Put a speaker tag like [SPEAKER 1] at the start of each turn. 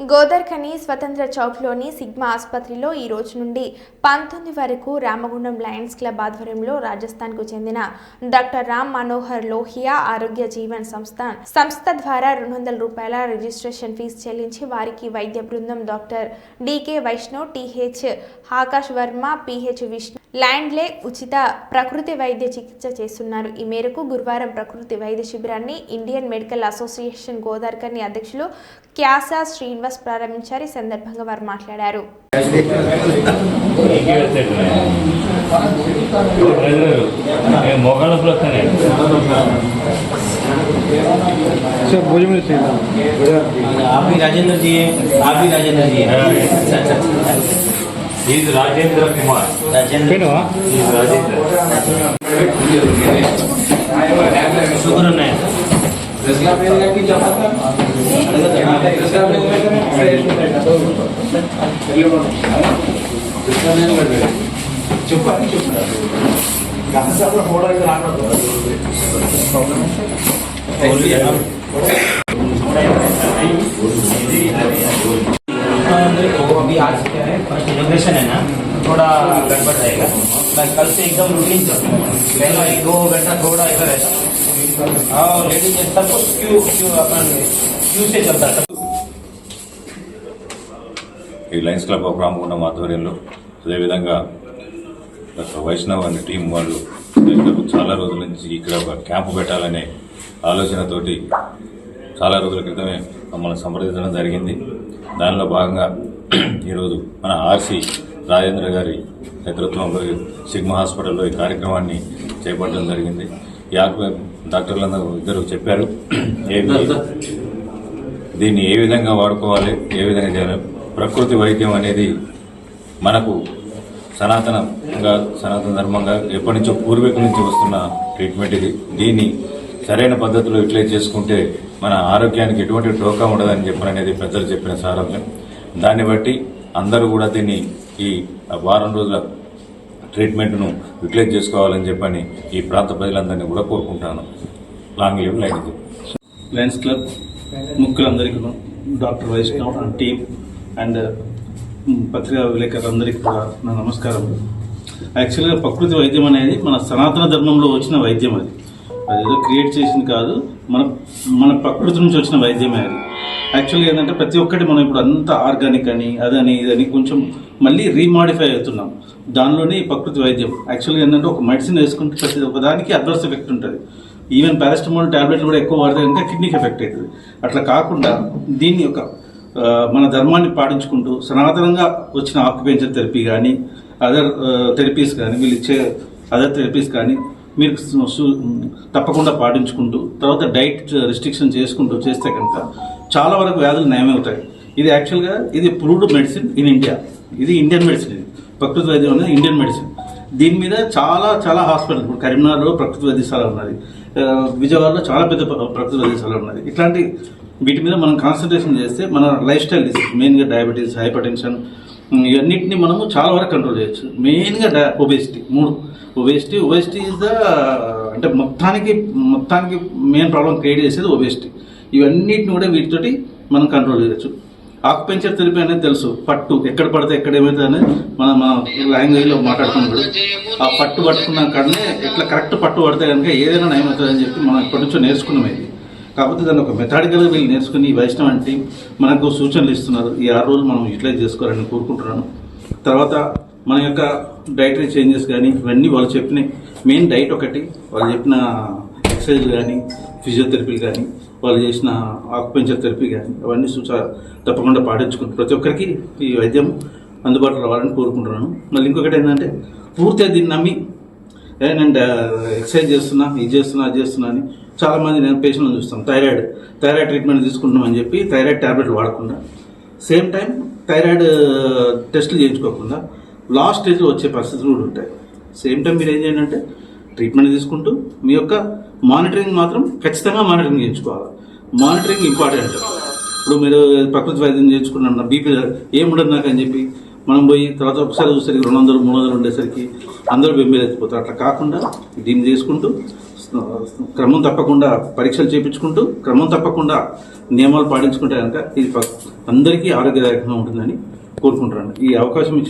[SPEAKER 1] గోదర్కని స్వతంత్ర చౌక్లోని సిగ్మా ఆసుపత్రిలో ఈ రోజు నుండి పంతొమ్మిది వరకు రామగుండం లయన్స్ క్లబ్ ఆధ్వర్యంలో రాజస్థాన్కు చెందిన డాక్టర్ రామ్ మనోహర్ లోహియా ఆరోగ్య జీవన్ సంస్థ సంస్థ ద్వారా రెండు వందల రూపాయల రిజిస్ట్రేషన్ ఫీజు చెల్లించి వారికి వైద్య బృందం doctor DK Vaishnav TH Akash Varma PH Vishnu ల్యాండ్లే ఉచిత ప్రకృతి వైద్య చికిత్స చేస్తున్నారు. ఈ మేరకు గురువారం ప్రకృతి వైద్య శిబిరాన్ని ఇండియన్ మెడికల్ అసోసియేషన్ గోదార్కర్ని అధ్యక్షులు క్యాసా శ్రీనివాస్ ప్రారంభించారు ఈ సందర్భంగా వారు మాట్లాడారు
[SPEAKER 2] మొగాళ్ళప్పుడు వస్తానే
[SPEAKER 3] सर भोजन में चाहिए
[SPEAKER 4] आप भी राजेंद्र जी हैं रसला अभी आज क्या है? फ़र्स्ट इनोग्रेशन है ना? थोड़ा गड़बड़ रहेगा। कल से एकदम रूटीन चलता है। पहला एक दो घंटा थोड़ा इधर रहता और लेडीज सब कुछ क्यों क्यों अपन क्यों से चलता है
[SPEAKER 5] ఈ లయన్స్ క్లబ్ ఆఫ్ రామగుండం ఆధ్వర్యంలో అదేవిధంగా డాక్టర్ వైష్ణవ్ అనే టీం వాళ్ళు దాదాపు చాలా రోజుల నుంచి ఇక్కడ ఒక క్యాంపు పెట్టాలనే ఆలోచనతోటి చాలా రోజుల క్రితమే మమ్మల్ని సంప్రదించడం జరిగింది దానిలో భాగంగా ఈరోజు మన ఆర్సి రాజేంద్ర గారి నేతృత్వంలో ఈ సిగ్మా హాస్పిటల్లో ఈ కార్యక్రమాన్ని చేపట్టడం జరిగింది ఈ ఆకు- డాక్టర్లందరూ ఇద్దరు చెప్పారు. దీన్ని ఏ విధంగా వాడుకోవాలి? ఏ విధంగా చేయాలి? ప్రకృతి వైద్యం అనేది మనకు సనాతనంగా సనాతన ధర్మంగా ఎప్పటి నుంచో పూర్వీకుల నుంచి వస్తున్న ట్రీట్మెంట్ ఇది. దీన్ని సరైన పద్ధతిలో ఇట్లే చేసుకుంటే మన ఆరోగ్యానికి ఎటువంటి టోకా ఉండదని చెప్పని అనేది పెద్దలు చెప్పిన సారాంశం. దాన్ని బట్టి అందరూ కూడా దీన్ని ఈ వారం రోజుల ట్రీట్మెంట్ను యూటిలైజ్ చేసుకోవాలని చెప్పని ఈ ప్రాంత ప్రజలందరినీ కూడా కోరుకుంటాను. లాంగ్ లివ్ లైక్
[SPEAKER 3] Lions Club ముఖ్యులందరికీ doctor Vaishnav and team and పత్రికా విలేకరులందరికీ కూడా నా నమస్కారం. యాక్చువల్గా ప్రకృతి వైద్యం అనేది మన సనాతన ధర్మంలో వచ్చిన వైద్యం అది. అదేదో క్రియేట్ చేసింది కాదు మన మన ప్రకృతి నుంచి వచ్చిన వైద్యమే అది. యాక్చువల్గా ఏంటంటే ప్రతి ఒక్కటి మనం ఇప్పుడు అంతా ఆర్గానిక్ అని అదని ఇదని కొంచెం మళ్ళీ రీమాడిఫై అవుతున్నాం. దానిలోనే ఈ ప్రకృతి వైద్యం. యాక్చువల్గా ఏంటంటే ఒక మెడిసిన్ వేసుకుంటే ప్రతి ఒక్కదానికి అడ్వర్స్ ఎఫెక్ట్ ఉంటుంది. ఈవెన్ పారాస్టమాల్ టాబ్లెట్లు కూడా ఎక్కువ వాడితే కనుక కిడ్నీకి ఎఫెక్ట్ అవుతుంది అట్లా కాకుండా దీన్ని ఒక మన ధర్మాన్ని పాటించుకుంటూ సనాతనంగా వచ్చిన ఆక్యుపెన్షన్ థెరపీ కానీ అదర్ థెరపీస్ కానీ వీళ్ళు ఇచ్చే అదర్ థెరపీస్ కానీ మీరు తప్పకుండా పాటించుకుంటూ తర్వాత డైట్ రిస్ట్రిక్షన్ చేసుకుంటూ చేస్తే కనుక చాలా వరకు వ్యాధులు నయమవుతాయి. ఇది యాక్చువల్గా ఇది ప్రూవ్డ్ మెడిసిన్ ఇన్ ఇండియా ఇది ఇండియన్ మెడిసిన్ ప్రకృతి వైద్యం అనేది ఇండియన్ మెడిసిన్. దీని మీద చాలా చాలా హాస్పిటల్ ఇప్పుడు కరీంనగర్లో ప్రకృతి వైద్యశాల ఉన్నది. విజయవాడలో చాలా పెద్ద ప్రకృతి వైద్యశాల ఉన్నది. ఇట్లాంటి వీటి మీద మనం కాన్సన్ట్రేషన్ చేస్తే మన లైఫ్ స్టైల్ డిసీజ్ మెయిన్గా డయాబెటీస్ హైపర్ టెన్షన్ ఇవన్నిటిని మనము చాలా వరకు కంట్రోల్ చేయొచ్చు. మెయిన్గా డయా ఒబేసిటీ మూడు. ఒబేసిటీ ఒబేసిటీ ఇస్ ద అంటే మొత్తానికి మొత్తానికి మెయిన్ ప్రాబ్లం క్రియేట్ చేసేది ఒబేసిటీ ఇవన్నిటిని కూడా వీటితోటి మనం కంట్రోల్ చేయొచ్చు. ఆకుపెంచర్ థెరపీ అనేది తెలుసు. పట్టు ఎక్కడ పడితే ఎక్కడ ఏమైతే అనేది మన మన లాంగ్వేజ్లో మాట్లాడుకున్నప్పుడు ఆ పట్టు పట్టుకున్న కాడనే ఎట్లా కరెక్ట్ పట్టు పడితే కనుక ఏదైనా నయమవుతుంది అని చెప్పి మనం ఇప్పటి నుంచో నేర్చుకున్నాం ఇది. కాకపోతే దాన్ని ఒక మెథాడికల్గా వీళ్ళు నేర్చుకుని ఈ వైష్ణవ్ అంటే మనకు సూచనలు ఇస్తున్నారు. ఈ ఆరు రోజులు మనం యూటిలైజ్ చేసుకోవాలని కోరుకుంటున్నాను. తర్వాత మన యొక్క డైటరీ చేంజెస్ కానీ ఇవన్నీ వాళ్ళు చెప్పిన మెయిన్ డైట్ ఒకటి. వాళ్ళు చెప్పిన ఎక్సర్సైజ్ కానీ ఫిజియోథెరపీలు కానీ వాళ్ళు చేసిన ఆక్యుపెన్చర్ థెరపీ కానీ అవన్నీ సూచ తప్పకుండా పాటించుకుంటూ. ప్రతి ఒక్కరికి ఈ వైద్యం అందుబాటులో రావాలని కోరుకుంటున్నాను. మళ్ళీ ఇంకొకటి ఏంటంటే పూర్తిగా దీన్ని నమ్మి నేను ఎక్సర్సైజ్ చేస్తున్నా ఇది చేస్తున్నా అది చేస్తున్నా అని చాలామంది నేను పేషెంట్లను చూస్తాను థైరాయిడ్ థైరాయిడ్ ట్రీట్మెంట్ తీసుకుంటున్నామని చెప్పి థైరాయిడ్ ట్యాబ్లెట్లు వాడకుండా సేమ్ టైం థైరాయిడ్ టెస్టులు చేయించుకోకుండా లాస్ట్ స్టేజ్లో వచ్చే పరిస్థితులు కూడా ఉంటాయి. సేమ్ టైం మీరు ఏం చేయండి అంటే ట్రీట్మెంట్ తీసుకుంటూ మీ యొక్క మానిటరింగ్ మాత్రం ఖచ్చితంగా మానిటరింగ్ చేయించుకోవాలి. మానిటరింగ్ ఇంపార్టెంట్ ఇప్పుడు మీరు ప్రకృతి వైద్యం చేయించుకున్న బీపీ ఏముండదు నాకు అని చెప్పి మనం పోయి తర్వాత ఒకసారి చూసరికి రెండు వందలు మూడు వందలు ఉండేసరికి అందరూ బెంబేలు ఎత్తిపోతారు అట్లా కాకుండా దీన్ని చేసుకుంటూ క్రమం తప్పకుండా పరీక్షలు చేయించుకుంటూ క్రమం తప్పకుండా నియమాలు పాటించుకుంటే కనుక ఇది అందరికీ ఆరోగ్యదాయకంగా ఉంటుందని కోరుకుంటున్నాను. ఈ అవకాశం ఇచ్చిన